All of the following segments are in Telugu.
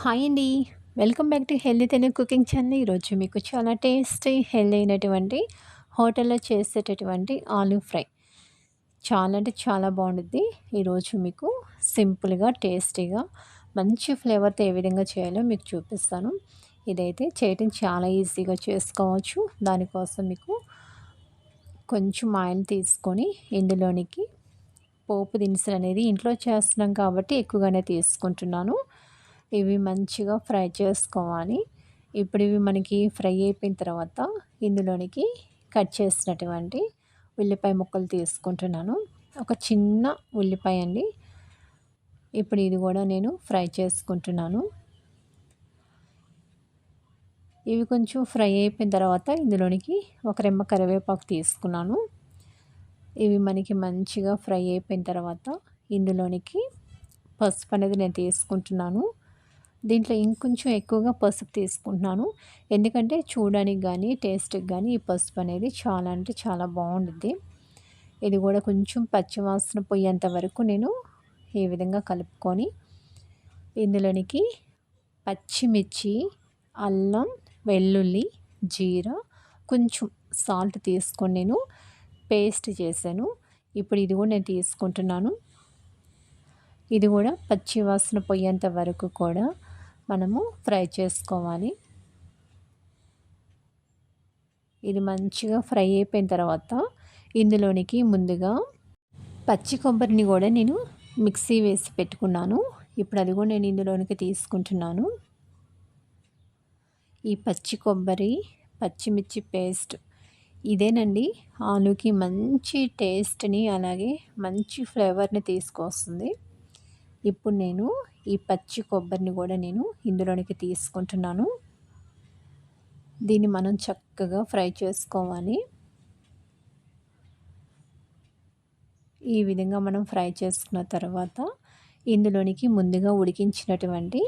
హాయ్ అండి. Welcome back to healthy Telugu cooking channel. ఈరోజు మీకు చాలా టేస్టీ హెల్దీ అయినటువంటి హోటల్లో చేసేటటువంటి ఆలూ ఫ్రై. చాలా అంటే చాలా బాగుంటుంది ఈరోజు మీకు సింపుల్గా టేస్టీగా మంచి ఫ్లేవర్తో ఏ విధంగా చేయాలో మీకు చూపిస్తాను. ఇదైతే చేయటం చాలా ఈజీగా చేసుకోవచ్చు. దానికోసం మీకు కొంచెం ఆయిల్ తీసుకొని ఇందులోనికి పోపు దినుసులు అనేది ఇంట్లో చేస్తున్నాం కాబట్టి ఎక్కువగానే తీసుకుంటున్నాను. ఇవి మంచిగా ఫ్రై చేసుకోవాలి. ఇప్పుడు ఇవి మనకి ఫ్రై అయిపోయిన తర్వాత ఇందులోనికి కట్ చేసినటువంటి ఉల్లిపాయ ముక్కలు తీసుకుంటున్నాను. ఒక చిన్న ఉల్లిపాయ అండి. ఇప్పుడు ఇది కూడా నేను ఫ్రై చేసుకుంటున్నాను. ఇవి కొంచెం ఫ్రై అయిపోయిన తర్వాత ఇందులోనికి ఒక రెమ్మ కరివేపాకు తీసుకున్నాను. ఇవి మనకి మంచిగా ఫ్రై అయిపోయిన తర్వాత ఇందులోనికి పసుపు అనేది నేను తీసుకుంటున్నాను. దీంట్లో ఇంకొంచెం ఎక్కువగా పసుపు తీసుకుంటున్నాను. ఎందుకంటే చూడడానికి కానీ టేస్ట్కి కానీ ఈ పసుపు అనేది చాలా అంటే చాలా బాగుంటుంది ఇది కూడా కొంచెం పచ్చివాసన పోయేంత వరకు నేను ఈ విధంగా కలుపుకొని ఇందులోనికి పచ్చిమిర్చి అల్లం వెల్లుల్లి జీరా కొంచెం సాల్ట్ తీసుకొని నేను పేస్ట్ చేశాను. ఇప్పుడు ఇది కూడా నేను తీసుకుంటున్నాను. ఇది కూడా పచ్చి వాసన పోయేంత వరకు కూడా మనము ఫ్రై చేసుకోవాలి. ఇది మంచిగా ఫ్రై అయిపోయిన తర్వాత ఇందులోనికి ముందుగా పచ్చి కొబ్బరిని కూడా నేను మిక్సీ వేసి పెట్టుకున్నాను. ఇప్పుడు అది కూడా నేను ఇందులోనికి తీసుకుంటున్నాను. ఈ పచ్చి కొబ్బరి పచ్చిమిర్చి పేస్ట్ ఇదేనండి. ఆలుకి మంచి టేస్ట్ని అలాగే మంచి ఫ్లేవర్ని తీసుకొస్తుంది. ఇప్పుడు నేను ఈ పచ్చి కొబ్బరిని కూడా నేను ఇందులోనికి తీసుకుంటున్నాను. దీన్ని మనం చక్కగా ఫ్రై చేసుకోవాలి. ఈ విధంగా మనం ఫ్రై చేసుకున్న తర్వాత ఇందులోనికి ముందుగా ఉడికించినటువంటి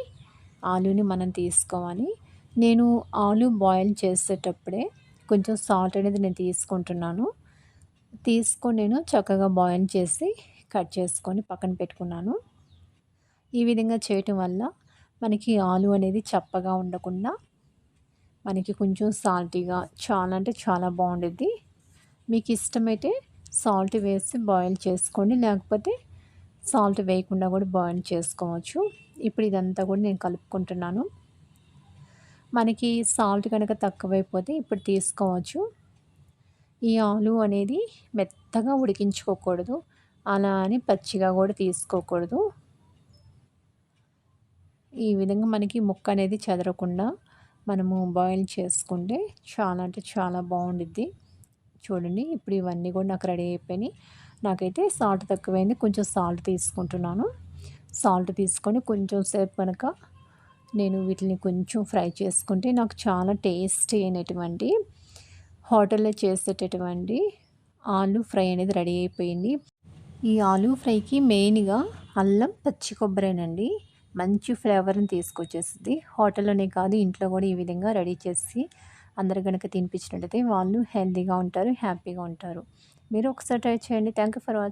ఆలుని మనం తీసుకోవాలి. నేను ఆలు బాయిల్ చేసేటప్పుడే కొంచెం సాల్ట్ అనేది నేను తీసుకుంటున్నాను. తీసుకొని నేను చక్కగా బాయిల్ చేసి కట్ చేసుకొని పక్కన పెట్టుకున్నాను. ఈ విధంగా చేయటం వల్ల మనకి ఆలు అనేది చప్పగా ఉండకుండా మనకి కొంచెం సాల్టీగా చాలా అంటే చాలా బాగుండుద్ది మీకు ఇష్టమైతే సాల్ట్ వేసి బాయిల్ చేసుకోండి. లేకపోతే సాల్ట్ వేయకుండా కూడా బాయిల్ చేసుకోవచ్చు. ఇప్పుడు ఇదంతా కూడా నేను కలుపుకుంటున్నాను. మనకి సాల్ట్ కనుక తక్కువైపోతే ఇప్పుడు తీసుకోవచ్చు. ఈ ఆలు అనేది మెత్తగా ఉడికించుకోకూడదు. అలా అని పచ్చిగా కూడా తీసుకోకూడదు. ఈ విధంగా మనకి ముక్క అనేది చెదరకుండా మనము బాయిల్ చేసుకుంటే చాలా అంటే చాలా బాగుండిద్ది. చూడండి ఇప్పుడు ఇవన్నీ కూడా నాకు రెడీ అయిపోయినాయి. నాకైతే సాల్ట్ తక్కువైంది కొంచెం సాల్ట్ తీసుకుంటున్నాను. సాల్ట్ తీసుకొని కొంచెం సేపు కనుక నేను వీటిని కొంచెం ఫ్రై చేసుకుంటే నాకు చాలా టేస్టీ అయినటువంటి హోటల్లో చేసేటటువంటి ఆలు ఫ్రై అనేది రెడీ అయిపోయింది. ఈ ఆలు ఫ్రైకి మెయిన్గా అల్లం పచ్చి కొబ్బరేనండి. మంచి ఫ్లేవర్ని తీసుకొచ్చేస్తుంది హోటల్లోనే కాదు ఇంట్లో కూడా ఈ విధంగా రెడీ చేసి అందరు కనుక తినిపించినట్టయితే వాళ్ళు హెల్తీగా ఉంటారు హ్యాపీగా ఉంటారు. మీరు ఒకసారి ట్రై చేయండి. Thank you for watching